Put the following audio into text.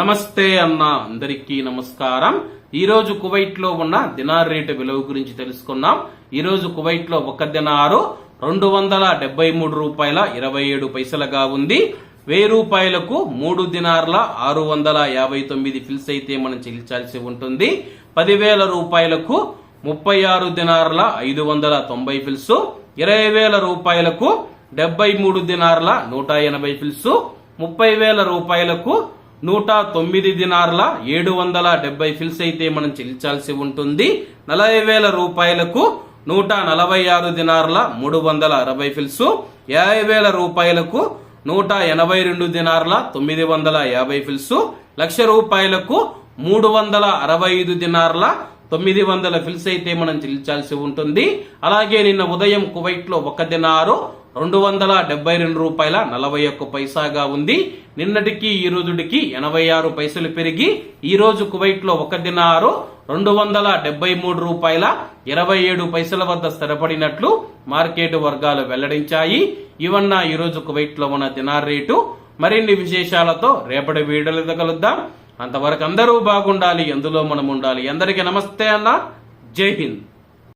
నమస్తే అన్న అందరికీ నమస్కారం. ఈరోజు కువైట్లో కువైట్లో ఉన్న దినార్ రేటు విలువ గురించి తెలుసుకున్నాం ఈరోజు కువైట్లో కువైట్లో ఒక దినారు రెండు వందల డెబ్బై మూడు రూపాయల ఇరవై ఏడు పైసలుగా ఉంది. వెయ్యి రూపాయలకు మూడు దినార్ల ఆరు వందల యాభై తొమ్మిది ఫిల్స్ అయితే మనం చెల్లించాల్సి ఉంటుంది. పదివేల రూపాయలకు ముప్పై ఆరు దినార్ల ఐదు వందల తొంభై ఫిల్స్ ఇరవై వేల రూపాయలకు డెబ్బై మూడు దినార్ల నూట ఎనభై ఫిల్స్ ముప్పై వేల రూపాయలకు నూట తొమ్మిది దినార్ల ఏడు వందల డెబ్బై ఫిల్స్ అయితే మనం చెల్లించాల్సి ఉంటుంది. నలభై వేల రూపాయలకు నూట నలభై ఆరు దినార్ల మూడు వందల అరవై ఫిల్స్. యాభై వేల రూపాయలకు నూట ఎనభై రెండు దినార్ల తొమ్మిది వందల యాభై ఫిల్స్. లక్ష రూపాయలకు మూడు వందల అరవై ఐదు దినార్ల తొమ్మిది వందల ఫిల్స్ అయితే మనం చెల్లించాల్సి ఉంటుంది. అలాగే నిన్న ఉదయం కువైట్లో ఒక దినారు రెండు వందల డెబ్బై రెండు రూపాయల నలభై ఒక్క పైసాగా ఉంది. నిన్నటికి ఈ రోజుడికి ఎనభై ఆరు పైసలు పెరిగి ఈ రోజు కువైట్లో ఒక దినారు రెండు వందల డెబ్బై మూడు రూపాయల ఇరవై ఏడు పైసల వద్ద స్థిరపడినట్లు మార్కెట్ వర్గాలు వెల్లడించాయి. ఇవన్న ఈ రోజు కువైట్లో ఉన్న దినార్ రేటు. మరిన్ని విశేషాలతో రేపటి వీడియోలో కలుద్దాం. అంతవరకు అందరూ బాగుండాలి ఎందులో మనం ఉండాలి. అందరికీ నమస్తే అన్న. జై హింద్.